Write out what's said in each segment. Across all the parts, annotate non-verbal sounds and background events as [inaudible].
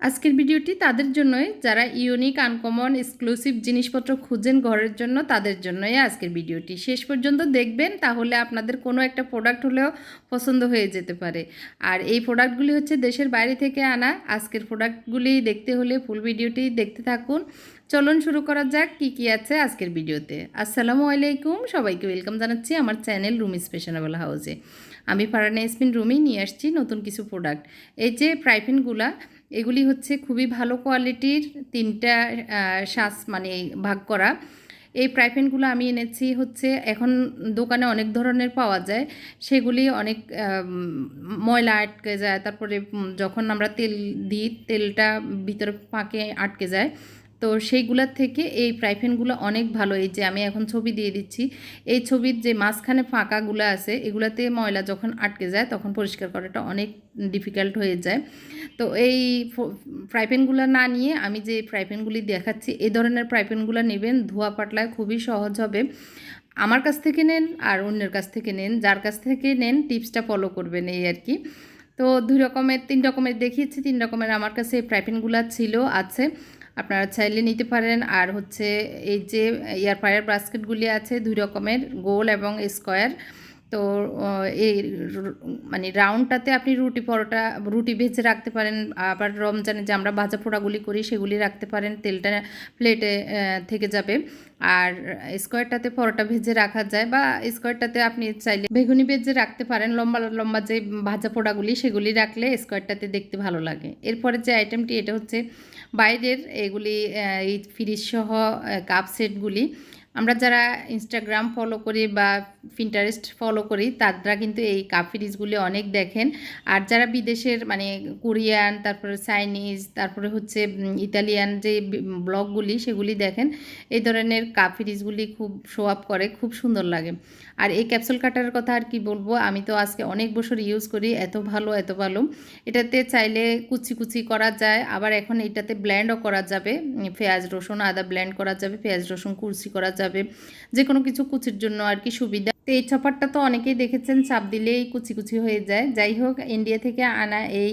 আজকের ভিডিওটি তাদের জন্যই। যারা ইউনিক, আনকমন, এক্সক্লুসিভ জিনিসপত্র খুঁজেন ঘরের জন্য, তাদের জন্যই আজকের ভিডিওটি। শেষ পর্যন্ত দেখবেন, তাহলে আপনাদের কোনো একটা প্রোডাক্ট হলেও পছন্দ হয়ে যেতে পারে। আর এই প্রোডাক্টগুলি হচ্ছে দেশের বাইরে থেকে আনা। আজকের প্রোডাক্টগুলি দেখতে হলে ফুল ভিডিওটি দেখতে থাকুন। চলুন শুরু করা যাক, কি কি আছে আজকের ভিডিওতে। আসসালামু আলাইকুম। সবাইকে ওয়েলকাম জানাচ্ছি আমার চ্যানেল রুমি স্পেশানেবল হাউসে আমি ফারানা ইসমিন রুমি, নিয়ে আসছি নতুন কিছু প্রোডাক্ট এই যে প্রাইফিনগুলা এগুলি হচ্ছে খুবই ভালো কোয়ালিটির তিনটা শ্বাস মানে ভাগ করা। এই প্রাইফেনগুলো আমি এনেছি হচ্ছে, এখন দোকানে অনেক ধরনের পাওয়া যায়। সেগুলি অনেক ময়লা আটকে যায়, তারপরে যখন আমরা তেল দিই, তেলটা ভিতরে ফাঁকে আটকে যায়। তো সেইগুলোর থেকে এই প্রাইফেনগুলো অনেক ভালো। এই যে আমি এখন ছবি দিয়ে দিচ্ছি, এই ছবির যে মাঝখানে ফাঁকাগুলো আছে, এগুলাতে ময়লা যখন আটকে যায়, তখন পরিষ্কার করাটা অনেক ডিফিকাল্ট হয়ে যায়। তো এই ফ্রাইপ্যানগুলো না নিয়ে আমি যে ফ্রাইপ্যানগুলি দেখাচ্ছি এই ধরনের ফ্রাইপ্যানগুলো নেবেন, ধোয়া পাটলায় খুবই সহজ হবে। আমার কাছ থেকে নেন আর অন্যের কাছ থেকে নেন, যার কাছ থেকে নেন টিপসটা ফলো করবেন এই আর কি। তো দুই রকমের, তিন রকমের দেখিয়েছি, তিন রকমের আমার কাছে এই ফ্রাইপ্যানগুলো ছিল, আছে। আপনারা চাইলে নিতে পারেন। আর হচ্ছে এই যে এয়ার ফ্রায়ার বাস্কেটগুলি আছে, দুই রকমের, গোল এবং স্কোয়ার তো এই মানে রাউন্ডটাতে আপনি রুটি পরোটা, রুটি ভেজে রাখতে পারেন, আবার রমজানে যে আমরা ভাজা পোড়াগুলি করি সেগুলি রাখতে পারেন, তেলটা প্লেটে থেকে যাবে। আর স্কোয়ারটাতে পরোটা ভেজে রাখা যায় বা স্কোয়ারটাতে আপনি চাইলে বেগুনি ভেজে রাখতে পারেন, লম্বা লম্বা যে ভাজা পোড়াগুলি সেগুলি রাখলে স্কোয়ারটাতে দেখতে ভালো লাগে। এরপরে যে আইটেমটি, এটা হচ্ছে বাইরের এগুলি এই ফ্রিজ সহ কাপ সেটগুলি আমরা যারা ইনস্টাগ্রাম ফলো করি বা পিন্টারেস্ট ফলো করি, তারা কিন্তু এই কাপ ফ্রিজগুলি অনেক দেখেন। আর যারা বিদেশের মানে কোরিয়ান, তারপরে চাইনিজ তারপরে হচ্ছে ইতালিয়ান যে ব্লগগুলি সেগুলি দেখেন, এই ধরনের কাপ ফ্রিজগুলি খুব শো আপ করে, খুব সুন্দর লাগে। আর এই ক্যাপসুল কাটার কথা আর কি বলব, আমি তো আজকে অনেক বছর ইউজ করি, এত ভালো এত ভালো। এটাতে চাইলে কুচি কুচি করা যায়, আবার এখন এটাতে ব্ল্যান্ডও করা যাবে পেঁয়াজ, রসুন, আদা ব্ল্যান্ড করা যাবে, পেঁয়াজ, রসুন কুচি করা যাবে যে কোনো কিছু কুচির জন্য আর কি সুবিধা। তো এই চপারটা তো অনেকেই দেখেছেন, চাপ দিলেই কুচি কুচি হয়ে যায়। যাই হোক ইন্ডিয়া থেকে আনা এই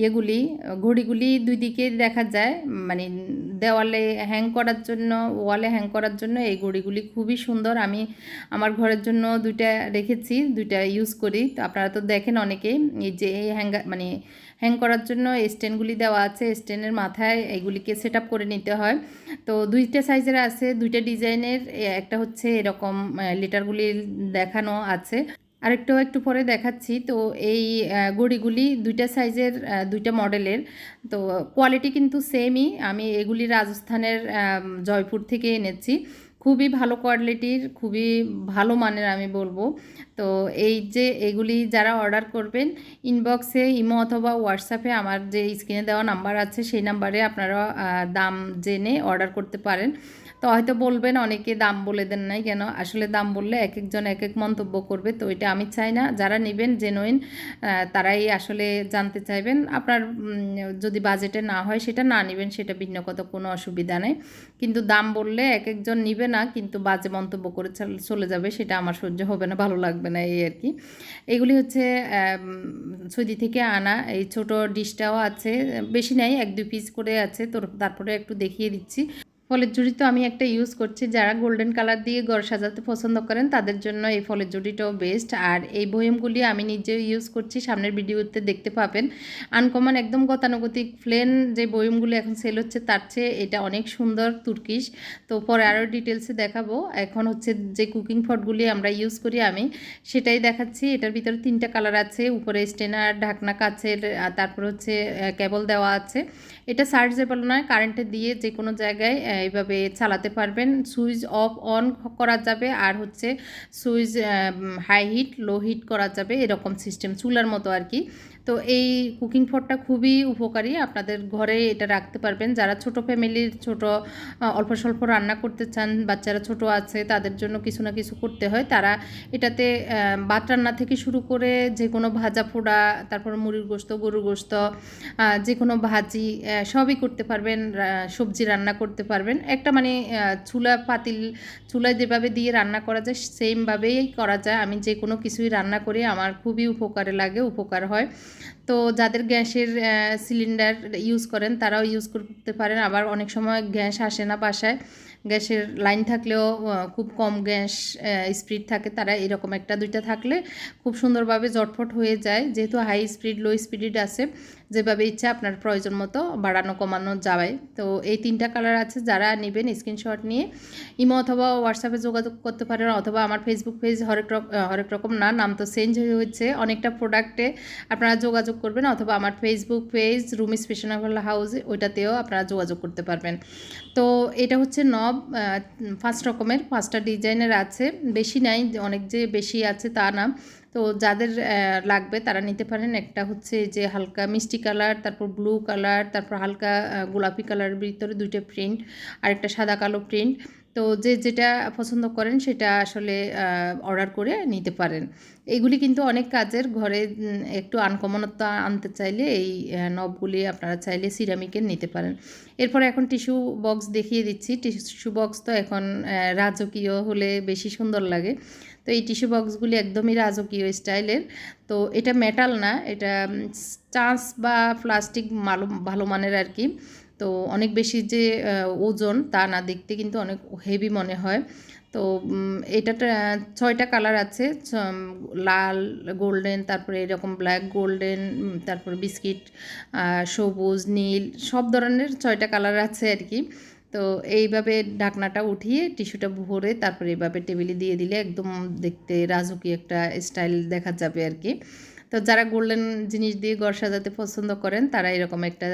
ইয়েগুলি, ঘড়িগুলি দুই দিকে দেখা যায় মানে দেওয়ালে হ্যাং করার জন্য ওয়ালে হ্যাং করার জন্য এই ঘড়িগুলি খুবই সুন্দর। আমি আমার ঘরের জন্য দুইটা রেখেছি, দুইটা ইউজ করি। তো আপনারা তো দেখেন অনেকেই, এই যে এই হ্যাঙ্গার মানে হ্যাং করার জন্য স্ট্যান্ডগুলি দেওয়া আছে স্ট্যান্ডের মাথায় এগুলিকে সেট করে নিতে হয়। তো দুইটা সাইজের আছে, দুইটা ডিজাইনের একটা হচ্ছে এরকম লেটারগুলি দেখানো আছে। আরেকটাও একটু পরে দেখাচ্ছি, তো এই গড়িগুলি দুইটা সাইজের দুইটা মডেলের তো কোয়ালিটি কিন্তু সেমই আমি এগুলি রাজস্থানের জয়পুর থেকে এনেছি। খুবই ভালো কোয়ালিটির, খুবই ভালো মানের আমি বলব। তো এই যে এগুলি যারা অর্ডার করবেন ইনবক্সে ইমো অথবা হোয়াটসঅ্যাপে আমার যে স্ক্রিনে দেওয়া নাম্বার আছে, সেই নাম্বারে আপনারা দাম জেনে অর্ডার করতে পারেন। তো হয়তো বলবেন, অনেকে দাম বলে দেন নাই কেন? আসলে দাম বললে এক একজন এক এক মন্তব্য করবে, তো এটা আমি চাই না। যারা নেবেন জেনুইন তারাই আসলে জানতে চাইবেন। আপনার যদি বাজেটে না হয়, সেটা না নেবেন, সেটা ভিন্ন কথা, কোনো অসুবিধা নেই। কিন্তু দাম বললে এক একজন নিবে না, কিন্তু বাজে মন্তব্য করে চলে যাবে, সেটা আমার সহ্য হবে না, ভালো লাগবে না এই আর কি। এগুলি হচ্ছে সৌদি থেকে আনা, এই ছোট ডিশটাও আছে, বেশি নেই, এক দুই পিস করে আছে তো তারপরে একটু দেখিয়ে দিচ্ছি। ফলের জুড়ি তো আমি একটা ইউজ করছি। যারা গোল্ডেন কালার দিয়ে ঘর সাজাতে পছন্দ করেন, তাদের জন্য এই ফলের জুড়িটাও বেস্ট আর এই বয়মগুলি আমি নিজেও ইউজ করছি, সামনের ভিডিওতে দেখতে পাবেন। আনকমন একদম গতানুগতিক প্লেন যে বয়মগুলি এখন সেল হচ্ছে, তার চেয়ে এটা অনেক সুন্দর, তুর্কিশ। তো পরে আরও ডিটেলসে দেখাবো। এখন হচ্ছে যে কুকিং ফটগুলি আমরা ইউজ করি আমি, সেটাই দেখাচ্ছি। এটার ভিতরে তিনটা কালার আছে, উপরে স্টেনার ঢাকনা কাছের তারপর হচ্ছে কেবল দেওয়া আছে। এটা চার্জেবল নয় কারেন্টে দিয়ে যে কোনো জায়গায় এইভাবে চালাতে পারবেন। সুইচ অফ অন করা যাবে আর হচ্ছে switch high heat low heat করা যাবে, এরকম সিস্টেম চুলার মতো আর কি। তো এই কুকিং ফটটা খুবই উপকারী। আপনাদের ঘরে এটা রাখতে পারবেন। যারা ছোট ফ্যামিলির ছোট অল্প স্বল্প রান্না করতে চান, বাচ্চারা ছোট আছে, তাদের জন্য কিছু না কিছু করতে হয়। তারা এটাতে ভাত রান্না থেকে শুরু করে যে কোনো ভাজা ফোড়া তারপর মুড়ির গোস্ত, গরুর গোস্ত যে কোনো ভাজি সবই করতে পারবেন। সবজি রান্না করতে পারবেন। একটা মানে চুলা পাতিল, চুলায় যেভাবে দিয়ে রান্না করা যায় সেমভাবেই করা যায়। আমি যে কোনো কিছুই রান্না করি, আমার খুবই উপকারে লাগে, উপকার হয়। তো যাদের গ্যাসের সিলিন্ডার ইউজ করেন, তারাও ইউজ করতে পারেন। আবার অনেক সময় গ্যাস আসে না বাসায়। গ্যাসের লাইন থাকলেও খুব কম গ্যাস স্পিড থাকে। তারা এরকম একটা দুইটা থাকলে খুব সুন্দরভাবে জটফট হয়ে যায়। যেহেতু হাই স্পিড লো স্পিড আছে। যেভাবে ইচ্ছা আপনার প্রয়োজন মতো বাড়ানো, কমানো যাবে। তো এই তিনটা কালার আছে, যারা নেবেন স্ক্রিনশট নিয়ে, ইমো অথবা হোয়াটসঅ্যাপে যোগাযোগ করতে পারেন, অথবা আমার ফেসবুক পেজ হরেক হরেক রকম না, নাম তো চেঞ্জ হয়ে হচ্ছে অনেকটা প্রোডাক্টে আপনারা যোগাযোগ করবেন, অথবা আমার ফেসবুক পেজ রুম স্পেশনাবল হাউস ওইটাতেও আপনারা যোগাযোগ করতে পারবেন। তো এটা হচ্ছে নব ফার্স্ট রকমের, পাঁচটা ডিজাইনের আছে। বেশি নাই, অনেক যে বেশি আছে তা না। তো যাদের লাগবে তারা নিতে পারেন। একটা হচ্ছে যে হালকা মিষ্টি কালার, তারপর ব্লু কালার, তারপর হালকা গোলাপি কালারের ভিতরে দুইটা প্রিন্ট আর একটা সাদা কালো প্রিন্ট। তো যে যেটা পছন্দ করেন সেটা আসলে অর্ডার করে নিতে পারেন। এগুলি কিন্তু অনেক কাজের। ঘরে একটু আনকমনত্ব আনতে চাইলে এই নবগুলি আপনারা চাইলে সিরামিকের নিতে পারেন। এরপরে এখন টিস্যু বক্স দেখিয়ে দিচ্ছি। টিস্যু বক্স তো এখন রাজকীয় হলে বেশি সুন্দর লাগে। তো এই টিস্যু বক্সগুলি একদমই রাজকীয় স্টাইলের। তো এটা মেটাল না এটা চান্স বা প্লাস্টিক ভালো ভালো মানের আর কি। তো অনেক বেশি যে ওজন তা না দেখতে কিন্তু অনেক হেভি মনে হয়। তো আহ, ছয়টা কালার আছে লাল গোল্ডেন তারপরে এরকম ব্ল্যাক গোল্ডেন তারপর বিস্কিট সবুজ নীল সব ধরনের ছয়টা কালার আছে আর কি। তো এইভাবে ঢাকনাটা উঠিয়ে টিস্যুটা ভরে তারপরে এইভাবে টেবিলে দিয়ে দিলে একদম দেখতে রাজকীয় একটা স্টাইল দেখা যাবে আর কি। তো যারা গোল্ডেন জিনিস দিয়ে ঘর সাজাতে পছন্দ করেন, তারা এরকম একটা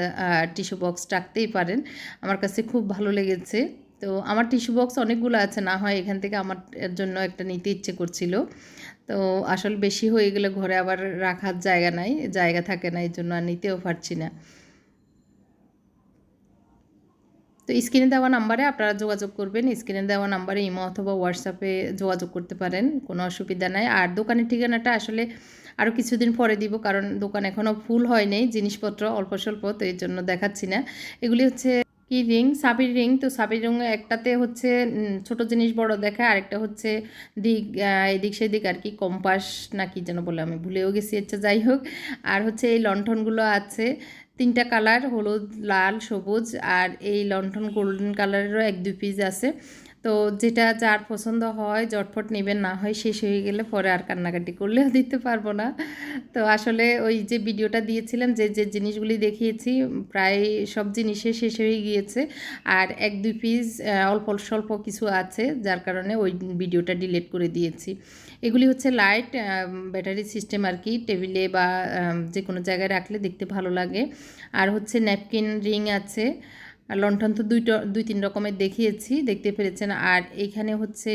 টিস্যু বক্স রাখতেই পারেন। আমার কাছে খুব ভালো লেগেছে। তো আমার টিস্যু বক্স অনেকগুলো আছে, না হয় এখান থেকে আমার জন্য একটা নিতে ইচ্ছে করছিল। তো আসলে বেশি হয়ে গেলে ঘরে আবার রাখার জায়গা নাই, জায়গা থাকে না, এই জন্য আর নিতেও পারছি না। তো স্ক্রিনে দেওয়া নাম্বারে আপনারা যোগাযোগ করবেন, স্ক্রিনে দেওয়া নাম্বারে ইমো অথবা হোয়াটসঅ্যাপে যোগাযোগ করতে পারেন, কোনো অসুবিধা নাই। আর দোকানের ঠিকানাটা আসলে আরও কিছুদিন পরে দিব, কারণ দোকান এখনও ফুল হয় নাই, জিনিসপত্র অল্প স্বল্প, তো এই জন্য দেখাচ্ছি না। এগুলি হচ্ছে কি রিং? সাবির রিং, তো সাবির রিং একটাতে হচ্ছে ছোট জিনিস বড় দেখায় আরেকটা হচ্ছে দিক এদিক সেদিক আর কি, কম্পাস না কি যেন বলে, আমি ভুলেও গেছি আচ্ছা যাই হোক। আর হচ্ছে এই লণ্ঠনগুলো আছে তিনটা কালার, হলুদ, লাল, সবুজ আর এই লণ্ঠন গোল্ডেন কালারেরও এক দুই পিস আছে। তো যেটা যার পছন্দ হয় জটফট নেবেন, না হয় শেষ হয়ে গেলে পরে আর কান্নাকাটি করলেও দিতে পারব না। তো আসলে ওই যে ভিডিওটা দিয়েছিলাম যে যে জিনিসগুলি দেখিয়েছি, প্রায় সব জিনিসে শেষ হয়ে গিয়েছে। আর এক দুই পিস অল্প স্বল্প কিছু আছে, যার কারণে ওই ভিডিওটা ডিলিট করে দিয়েছি। এগুলি হচ্ছে লাইট ব্যাটারি সিস্টেম আর কি টেবিলে বা যে কোনো জায়গায় রাখলে দেখতে ভালো লাগে। আর হচ্ছে ন্যাপকিন রিং আছে। আর লণ্ঠন তো দুইটা, দুই তিন রকমের দেখিয়েছি, দেখতে পেরেছেন। আর এখানে হচ্ছে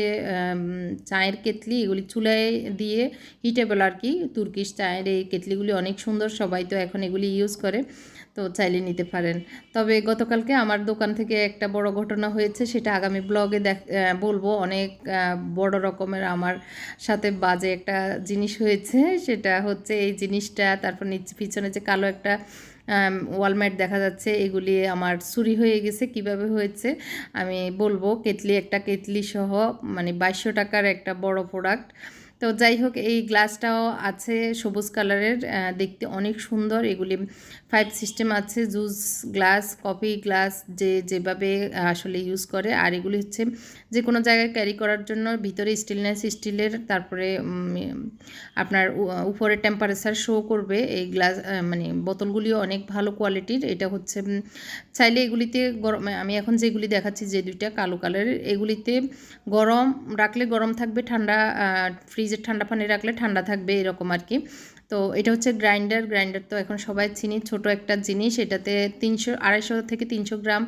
চায়ের কেতলি এগুলি চুলায় দিয়ে হিটেবল আর কি, তুর্কিশ চায়ের এই কেতলিগুলি অনেক সুন্দর, সবাই তো এখন এগুলি ইউজ করে। তো চাইলে নিতে পারেন। তবে গতকালকে আমার দোকান থেকে একটা বড় ঘটনা হয়েছে, সেটা আগামী ব্লগে দেখ বলব। অনেক বড় রকমের আমার সাথে বাজে একটা জিনিস হয়েছে। সেটা হচ্ছে এই জিনিসটা, তারপর নিচে, পিছনে যে কালো একটা ওয়ালমেট দেখা যাচ্ছে, এগুলি আমার চুরি হয়ে গেছে। কীভাবে হয়েছে? আমি বলব কেতলি একটা কেতলি সহ মানে বাইশশো টাকার একটা বড় প্রোডাক্ট তো যাই হোক, এই গ্লাসটাও আছে সবুজ কালারের দেখতে অনেক সুন্দর। এগুলি ফাইভ সিস্টেম আছে জুস গ্লাস কফি গ্লাস যে যেভাবে আসলে ইউজ করে। আর এগুলি হচ্ছে যে কোনো জায়গায় ক্যারি করার জন্য, ভিতরে স্টিলনেস স্টিলের তারপরে আপনার উপরে টেম্পারেচার শো করবে। এই গ্লাস মানে বোতলগুলিও অনেক ভালো কোয়ালিটির এটা হচ্ছে চাইলে এগুলিতে গরম আমি এখন যেগুলি দেখাচ্ছি, যে দুইটা কালো কালারের, এগুলিতে গরম, রাখলে গরম থাকবে, ঠান্ডা ফ্রিজের ঠান্ডা পানি রাখলে ঠান্ডা থাকবে, এরকম আর কি তো এটা হচ্ছে গ্রাইন্ডার। গ্রাইন্ডার তো এখন সবাই চিনি। ছোট একটা জিনিস, এটাতে তিনশো, আড়াইশো থেকে তিনশো গ্রাম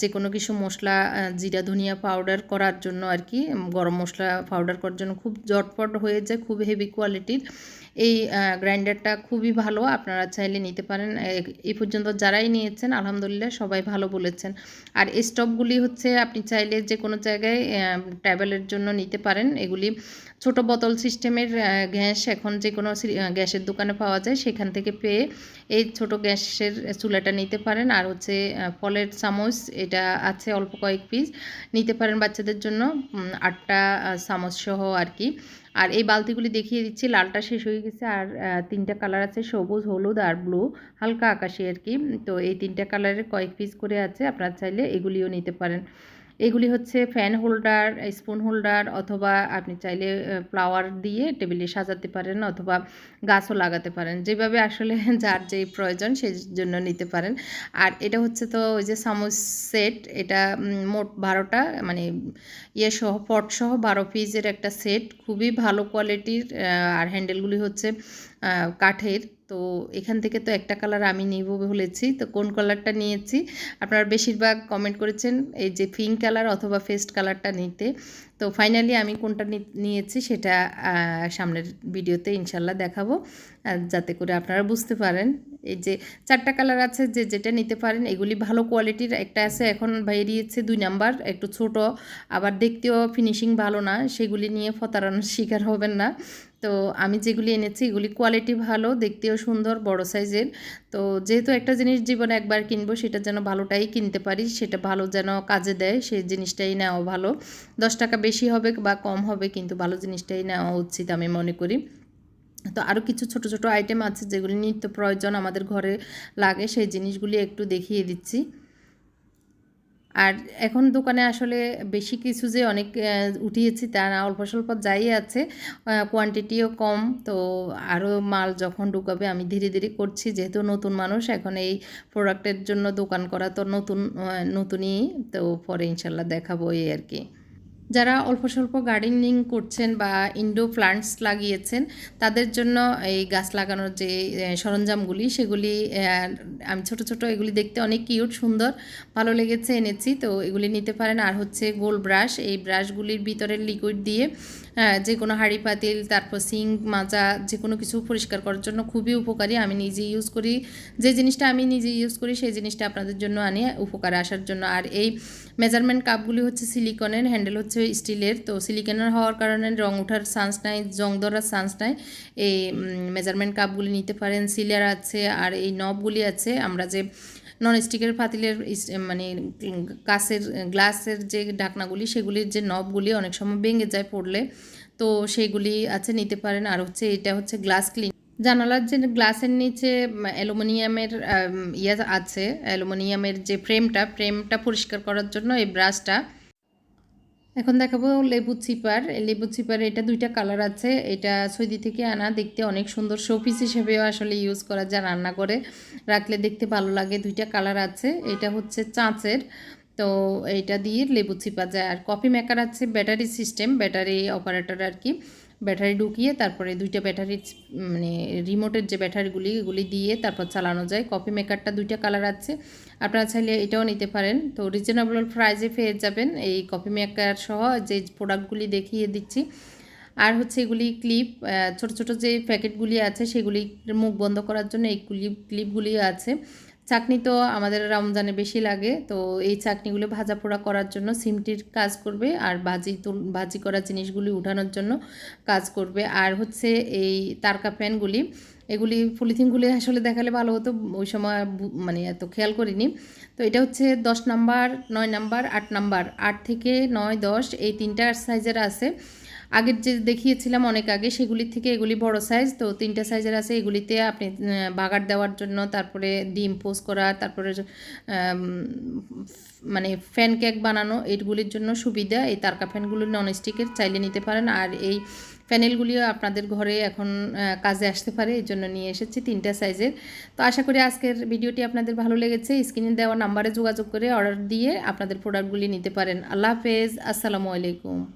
যে কোনো কিছু মশলা জিরা, ধনিয়া পাউডার করার জন্য আর কি গরম মশলা পাউডার করার জন্য খুব জটপট হয়ে যায়, খুব হেভি কোয়ালিটির এই গ্রাইন্ডারটা খুবই ভালো, আপনারা চাইলে নিতে পারেন। এই পর্যন্ত যারাই নিয়েছেন, আলহামদুলিল্লাহ সবাই ভালো বলেছেন। আর স্টপগুলি হচ্ছে, আপনি চাইলে যে কোনো জায়গায় ট্রাভেলের জন্য নিতে পারেন। এগুলি ছোট বোতল সিস্টেমের গ্যাস এখন যে কোনো গ্যাসের দোকানে পাওয়া যায়, সেখান থেকে পেয়ে এই ছোট গ্যাসের চুলাটা নিতে পারেন। আর হচ্ছে ফলের চামচ, এটা আছে অল্প কয়েক পিস, নিতে পারেন বাচ্চাদের জন্য আটটা চামচ সহ আর কি। আর এই বালতিগুলি দেখিয়ে দিচ্ছি, লালটা শেষ হয়ে গেছে, আর তিনটা কালার আছে, সবুজ, হলুদ আর ব্লু, হালকা আকাশি আর কি। তো এই তিনটা কালারের কয়েক পিস করে আছে, আপনারা চাইলে এগুলিও নিতে পারেন। এগুলি হচ্ছে ফ্যান হোল্ডার স্পুন হোল্ডার অথবা আপনি চাইলে ফ্লাওয়ার দিয়ে টেবিলে সাজাতে পারেন অথবা গাছও লাগাতে পারেন। যেভাবে আসলে [laughs] যার যেই প্রয়োজন সেই জন্য নিতে পারেন। আর এটা হচ্ছে তো ওই যে সামোস সেট এটা মোট বারোটা মানে ইয়ে সহ পট সহ বারো পিসের একটা সেট খুবই ভালো কোয়ালিটির আর হ্যান্ডেলগুলি হচ্ছে কাঠের। তো এখান থেকে তো একটা কালার আমি নিব বলেছি। তো কোন কালারটা নিয়েছি? আপনারা বেশিরভাগ কমেন্ট করেছেন এই যে পিঙ্ক কালার অথবা ফেস্ট কালারটা নিতে। তো ফাইনালি আমি কোনটা নিয়েছি সেটা সামনের ভিডিওতে ইনশাল্লাহ দেখাবো। যাতে করে আপনারা বুঝতে পারেন। এই যে চারটা কালার আছে যে যেটা নিতে পারেন, এগুলি ভালো কোয়ালিটির একটা আছে, এখন বেরিয়েছে দুই নাম্বার, একটু ছোট। আবার দেখতেও ফিনিশিং ভালো না, সেগুলি নিয়ে ফতারানোর শিকার হবেন না। তো আমি যেগুলি এনেছি এগুলি কোয়ালিটি ভালো, দেখতেও সুন্দর, বড় সাইজের তো যেহেতু একটা জিনিস জীবনে একবার কিনবো, সেটা যেন ভালোটাই কিনতে পারি, সেটা ভালো যেন কাজে দেয়, সেই জিনিসটাই নেওয়া ভালো। দশ টাকা বেশি হবে বা কম হবে, কিন্তু ভালো জিনিসটাই নেওয়া উচিত আমি মনে করি। তো আরও কিছু ছোট ছোট আইটেম আছে, যেগুলি নিত্য প্রয়োজন আমাদের ঘরে লাগে, সেই জিনিসগুলি একটু দেখিয়ে দিচ্ছি। আর এখন দোকানে আসলে বেশি কিছু যে অনেক উঠিয়েছি তা না, অল্প স্বল্প যাই আছে কোয়ান্টিটিও কম। তো আরও মাল যখন ঢুকাবে আমি ধীরে ধীরে করছি, যেহেতু নতুন মানুষ, এখন এই প্রোডাক্টের জন্য দোকান করা তো নতুন নতুনই। তো পরে ইনশাল্লাহ দেখাবো এই আর কি। যারা অল্প স্বল্প গার্ডেনিং করছেন বা ইনডোর প্লান্টস লাগিয়েছেন, তাদের জন্য এই গাছ লাগানোর যে সরঞ্জামগুলি, সেগুলি আমি ছোট ছোট এগুলি দেখতে অনেক কিউট সুন্দর, ভালো লেগেছে, এনেছি। তো এগুলি নিতে পারেন। আর হচ্ছে গোল ব্রাশ এই ব্রাশগুলির ভিতরের লিকুইড দিয়ে যে কোনো হাঁড়ি পাতিল, তারপর সিঙ্ক মাজা, যে কোনো কিছু পরিষ্কার করার জন্য খুবই উপকারী। আমি নিজে ইউজ করি। যে জিনিসটা আমি নিজে ইউজ করি, সেই জিনিসটা আপনাদের জন্য আনি উপকারে আসার জন্য। আর এই মেজারমেন্ট কাপগুলি হচ্ছে সিলিকনের হ্যান্ডেল হচ্ছে স্টিলের তো সিলিকনের হওয়ার কারণে রং ওঠার চান্স নাই জং ধরার চান্স নাই। এই মেজারমেন্ট কাপগুলি নিতে পারেন। সিলার আছে, আর এই নবগুলি আছে। আমরা যে নন ফাতিলের মানে কাঁচের, গ্লাসের যে ঢাকনাগুলি, সেগুলির যে নবগুলি অনেক সময় ভেঙে যায় পড়লে। তো সেইগুলি আছে, নিতে পারেন। আর হচ্ছে এটা হচ্ছে গ্লাস ক্লিন। জানালার যে গ্লাসের নিচে অ্যালুমিনিয়ামের ইয়ে আছে। অ্যালুমিনিয়ামের যে ফ্রেমটা ফ্রেমটা পরিষ্কার করার জন্য এই ব্রাশটা এখন দেখাবো লেবু চিপার। লেবু চিপার এটা দুইটা কালার আছে। এটা সৌদি থেকে আনা, দেখতে অনেক সুন্দর। শোপিস হিসেবেও আসলে ইউজ করা যায় রান্না করে। রাখলে দেখতে ভালো লাগে। দুইটা কালার আছে। এটা হচ্ছে চাঁচের। তো এটা দিয়ে লেবু চিপা যায়। আর কফি মেকার আছে ব্যাটারি সিস্টেম। ব্যাটারি অপারেটর আর কি। ব্যাটারি ঢুকিয়ে তারপরে দুইটা ব্যাটারি মানে রিমোটের যে ব্যাটারিগুলি, এগুলি দিয়ে তারপর চালানো যায়। কফি মেকারটা দুইটা কালার আছে। আপনারা চাইলে এটাও নিতে পারেন। তো রিজনেবল প্রাইজে পেয়ে যাবেন এই কফি মেকার সহ যে প্রোডাক্টগুলি দেখিয়ে দিচ্ছি। আর হচ্ছে এগুলি ক্লিপ ছোট ছোট যে প্যাকেটগুলি আছে সেগুলি মুখ বন্ধ করার জন্য এই ক্লিপ ক্লিপগুলি আছে। চাকনি তো আমাদের রমজানে বেশি লাগে, তো এই চাকনিগুলো ভাজা পোড়া করার জন্য সিমটির কাজ করবে আর ভাজি ভাজি করা জিনিসগুলি উঠানোর জন্য কাজ করবে। আর হচ্ছে এই তারকা প্যানগুলি, এগুলি পলিথিনগুলি আসলে দেখালে ভালো হতো, ওই সময় মানে এত খেয়াল করিনি। তো এটা হচ্ছে দশ নাম্বার, নয় নাম্বার, আট নাম্বার, আট থেকে নয় দশ এই তিনটা সাইজের আছে। আগের যে দেখিয়েছিলাম অনেক আগে, সেগুলির থেকে এগুলি বড় সাইজ তো তিনটা সাইজের আছে। এগুলিতে আপনি বাগার দেওয়ার জন্য, তারপরে ডিম পোস্ট করা, তারপরে মানে ফ্যান কেক বানানো এইগুলির জন্য সুবিধা। এই তারকা ফ্যানগুলো নন স্টিকের চাইলে নিতে পারেন। আর এই প্যানেলগুলিও আপনাদের ঘরে এখন কাজে আসতে পারে। এই জন্য নিয়ে এসেছি তিনটা সাইজের তো আশা করি আজকের ভিডিওটি আপনাদের ভালো লেগেছে। স্ক্রিনে দেওয়া নাম্বারে যোগাযোগ করে অর্ডার দিয়ে আপনাদের প্রোডাক্টগুলি নিতে পারেন। আল্লাহ হাফেজ। আসসালামু আলাইকুম।